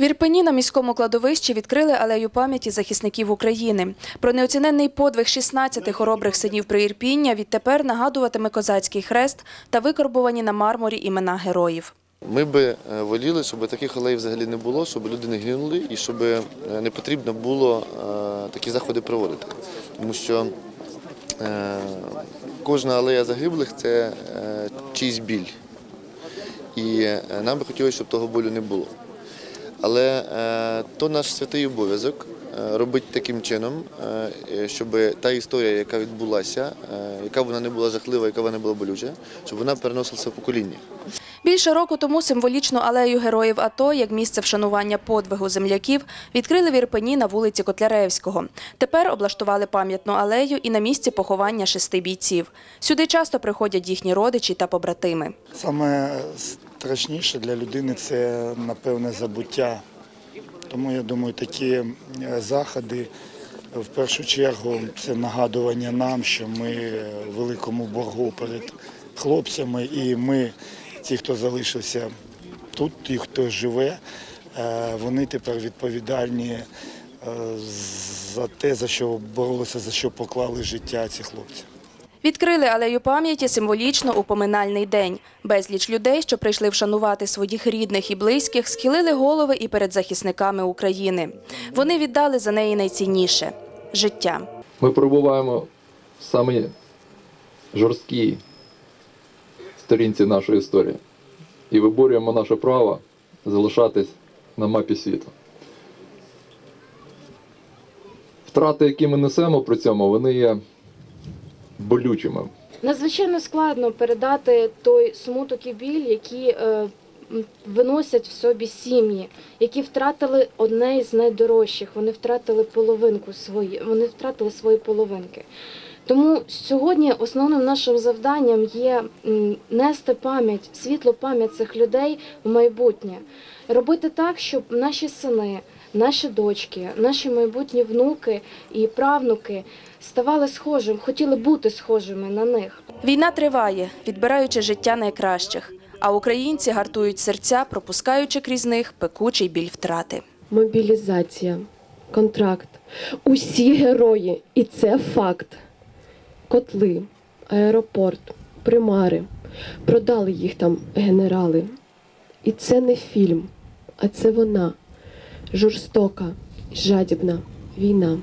В Ірпені на міському кладовищі відкрили алею пам'яті захисників України. Про неоціненний подвиг 16 хоробрих синів Приірпіння відтепер нагадуватиме козацький хрест та викорбовані на мармурі імена героїв. Ми би е, воліли, щоб таких алей взагалі не було, щоб люди не гинули і щоб е, не потрібно було е, такі заходи проводити. Тому що кожна алея загиблих це чийсь біль. І нам би хотілося, щоб того болю не було. Але е, то наш святий обов'язок е, робити таким чином, е, щоб та історія, яка відбулася, яка вона не була жахлива, яка вона не була болюча, щоб вона переносилася в покоління. Більше року тому символічну алею героїв АТО, як місце вшанування подвигу земляків, відкрили в Ірпені на вулиці Котляревського. Тепер облаштували пам'ятну алею і на місці поховання шести бійців. Сюди часто приходять їхні родичі та побратими. Саме страшніше для людини це, напевне, забуття. Тому я думаю, такі е, заходи в першу чергу це нагадування нам, що ми в великому боргу перед хлопцями, і ми, ті, хто залишився тут, ті, хто живе, е, вони тепер відповідальні е, за те, за що боролися, за що поклали життя ці хлопці. Відкрили алею пам'яті символічно у поминальний день. Безліч людей, що прийшли вшанувати своїх рідних і близьких, схилили голови і перед захисниками України. Вони віддали за неї найцінніше життя. Ми перебуваємо в самій жорсткій сторінці нашої історії і виборюємо наше право залишатись на мапі світу. Втрати, які ми несемо при цьому, вони є болючими. Надзвичайно складно передати той смуток і біль, які е, виносять в собі сім'ї, які втратили одне із найдорожчих. Вони втратили половинку свої, вони втратили свої половинки. Тому сьогодні основним нашим завданням є нести пам'ять, світлу пам'ять цих людей в майбутнє, робити так, щоб наші сини, наші дочки, наші майбутні внуки і правнуки ставали схожими, хотіли бути схожими на них. Війна триває, відбираючи життя найкращих. А українці гартують серця, пропускаючи крізь них пекучий біль втрати. Мобілізація, контракт. Усі герої, і це факт. Котли, аеропорт, примари. Продали їх там генерали. І це не фільм, а це вона. Жорстока, жадібна війна.